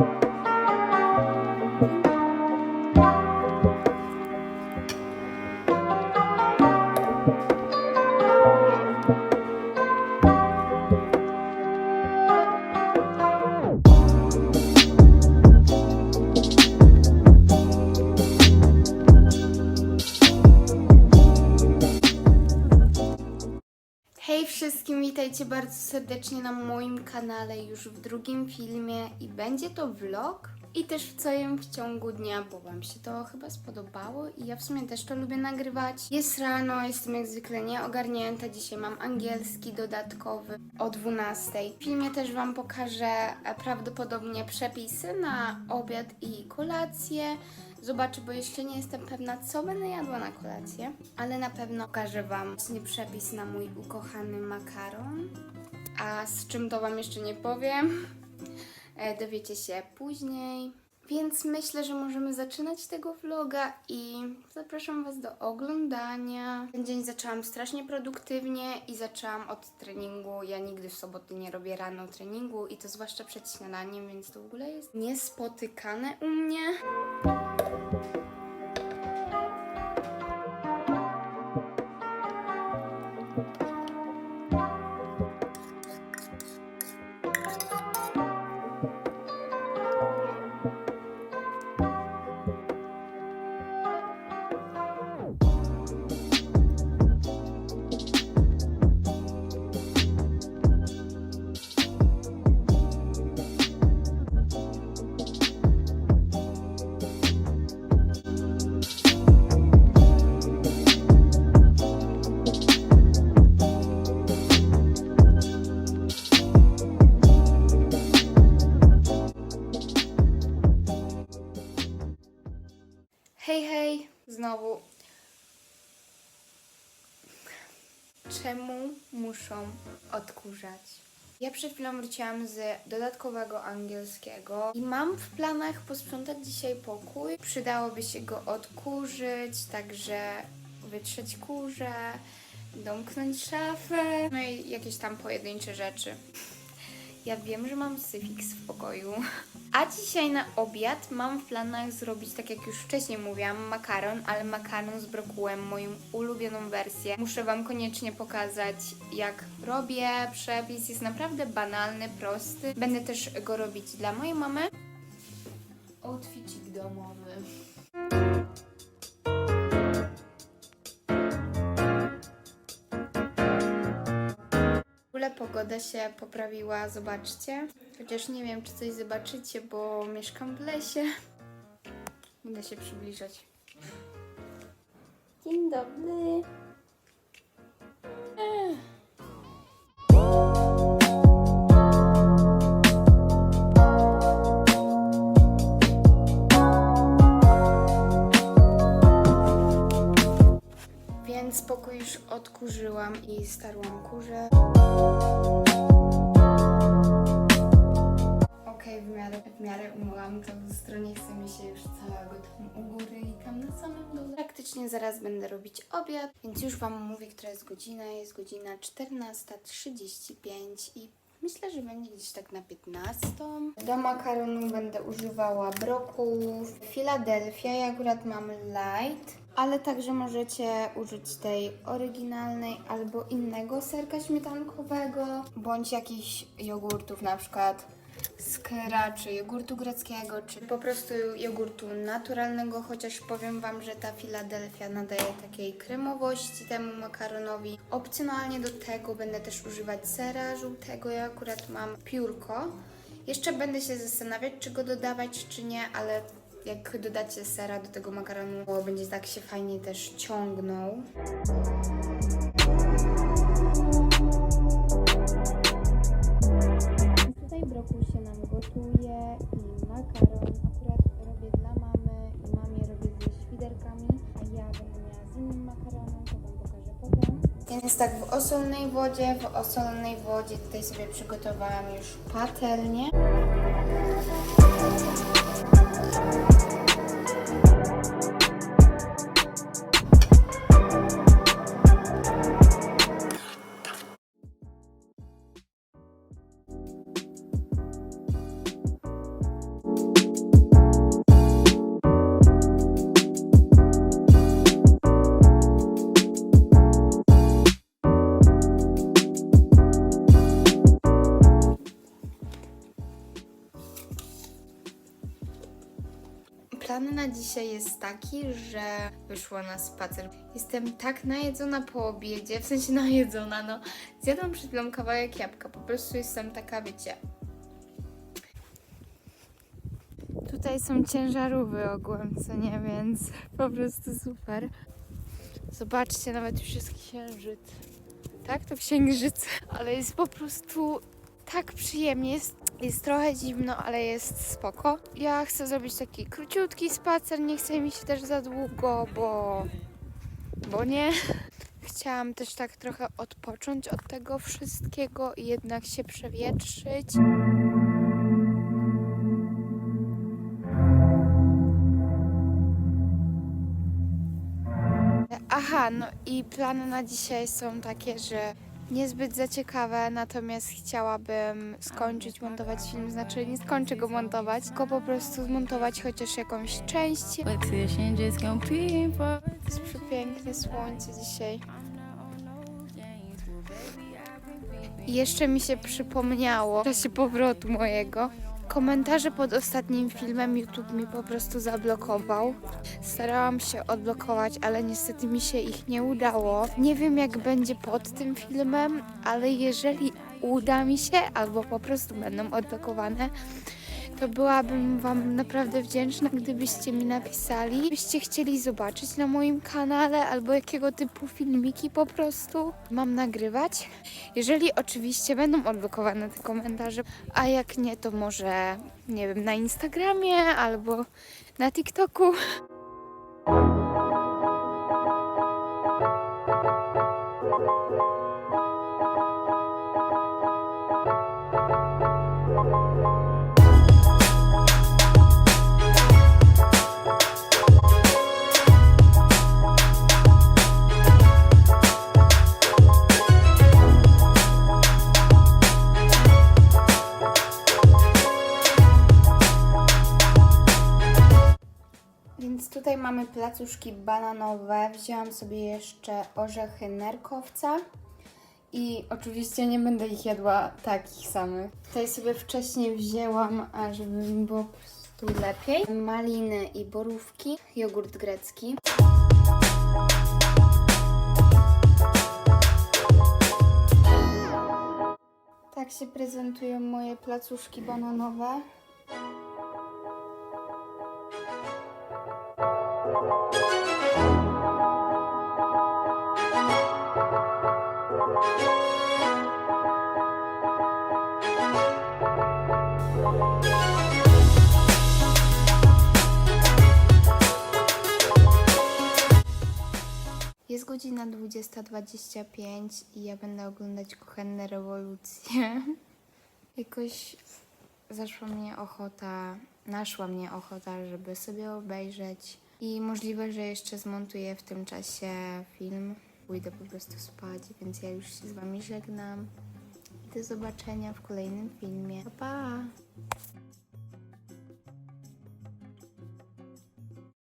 you. Witajcie bardzo serdecznie na moim kanale już w drugim filmie i będzie to vlog i też w całym w ciągu dnia, bo Wam się to chyba spodobało i ja w sumie też to lubię nagrywać. Jest rano, jestem jak zwykle nieogarnięta, dzisiaj mam angielski dodatkowy o 12. W filmie też Wam pokażę e, prawdopodobnie przepisy na obiad i kolację. Zobaczę, bo jeszcze nie jestem pewna, co będę jadła na kolację, ale na pewno pokażę Wam właśnie przepis na mój ukochany makaron. A z czym to Wam jeszcze nie powiem, dowiecie się później. Więc myślę, że możemy zaczynać tego vloga i zapraszam Was do oglądania. Ten dzień zaczęłam strasznie produktywnie i zaczęłam od treningu. Ja nigdy w soboty nie robię rano treningu i to zwłaszcza przed śniadaniem, więc to w ogóle jest niespotykane u mnie. Muszą odkurzać? Ja przed chwilą wróciłam z dodatkowego angielskiego i mam w planach posprzątać dzisiaj pokój. Przydałoby się go odkurzyć, także wytrzeć kurze, domknąć szafę, no i jakieś tam pojedyncze rzeczy. Ja wiem, że mam syfiks w pokoju. A dzisiaj na obiad mam w planach zrobić, tak jak już wcześniej mówiłam, makaron, ale makaron z brokułem, moją ulubioną wersję. Muszę Wam koniecznie pokazać, jak robię. Przepis jest naprawdę banalny, prosty. Będę też go robić dla mojej mamy. Outficik domowy. Pogoda się poprawiła, zobaczcie. Chociaż nie wiem, czy coś zobaczycie, bo mieszkam w lesie. Będę się przybliżać. Dzień dobry. Odkurzyłam i starłam kurze. Okej, w miarę, w miarę umyłam to lustro, nie chce mi się już całego tam u góry i tam na samym dole. Praktycznie zaraz będę robić obiad, więc już Wam mówię, która jest godzina. Jest godzina 14.35 i myślę, że będzie gdzieś tak na 15. Do makaronu będę używała brokułów, Philadelphia, ja akurat mam light. Ale także możecie użyć tej oryginalnej albo innego serka śmietankowego, bądź jakichś jogurtów, na przykład skra, czy jogurtu greckiego, czy po prostu jogurtu naturalnego, chociaż powiem Wam, że ta Philadelphia nadaje takiej kremowości temu makaronowi. Opcjonalnie do tego będę też używać sera żółtego, ja akurat mam piórko. Jeszcze będę się zastanawiać, czy go dodawać, czy nie, ale jak dodacie sera do tego makaronu, będzie tak się fajnie też ciągnął. Więc tak w osolnej wodzie, w osolnej wodzie tutaj sobie przygotowałam już patelnię. Plan na dzisiaj jest taki, że wyszła na spacer. Jestem tak najedzona po obiedzie, w sensie najedzona, no. Zjadłam przed chwilą kawałek jabłka, po prostu jestem taka, wiecie... Tutaj są ciężarówki ogółem, co nie, więc po prostu super. Zobaczcie, nawet już jest księżyc. Tak, to księżyc, ale jest po prostu tak przyjemnie. Jest, jest trochę zimno, ale jest spoko. Ja chcę zrobić taki króciutki spacer, nie chce mi się też za długo, bo, bo nie. Chciałam też tak trochę odpocząć od tego wszystkiego i jednak się przewietrzyć. Aha, no i plany na dzisiaj są takie, że niezbyt za ciekawe, natomiast chciałabym skończyć montować film, znaczy nie skończę go montować, tylko po prostu zmontować chociaż jakąś część. Jest przepiękne słońce dzisiaj. I jeszcze mi się przypomniało w czasie powrotu mojego. Komentarze pod ostatnim filmem YouTube mi po prostu zablokował. Starałam się odblokować, ale niestety mi się ich nie udało. Nie wiem jak będzie pod tym filmem, ale jeżeli uda mi się, albo po prostu będą odblokowane, to byłabym Wam naprawdę wdzięczna, gdybyście mi napisali, byście chcieli zobaczyć na moim kanale, albo jakiego typu filmiki po prostu mam nagrywać. Jeżeli oczywiście będą odblokowane te komentarze, a jak nie, to może, nie wiem, na Instagramie albo na TikToku. Tutaj mamy placuszki bananowe. Wzięłam sobie jeszcze orzechy nerkowca. I oczywiście nie będę ich jadła takich samych. Tutaj sobie wcześniej wzięłam, żeby mi było po prostu lepiej. Maliny i borówki, jogurt grecki. Tak się prezentują moje placuszki bananowe. Godzina 20.25 i ja będę oglądać kuchenne rewolucje. Jakoś zaszła mnie ochota, naszła mnie ochota, żeby sobie obejrzeć. I możliwe, że jeszcze zmontuję w tym czasie film. Pójdę po prostu spać, więc ja już się z Wami żegnam. Do zobaczenia w kolejnym filmie. Pa! pa.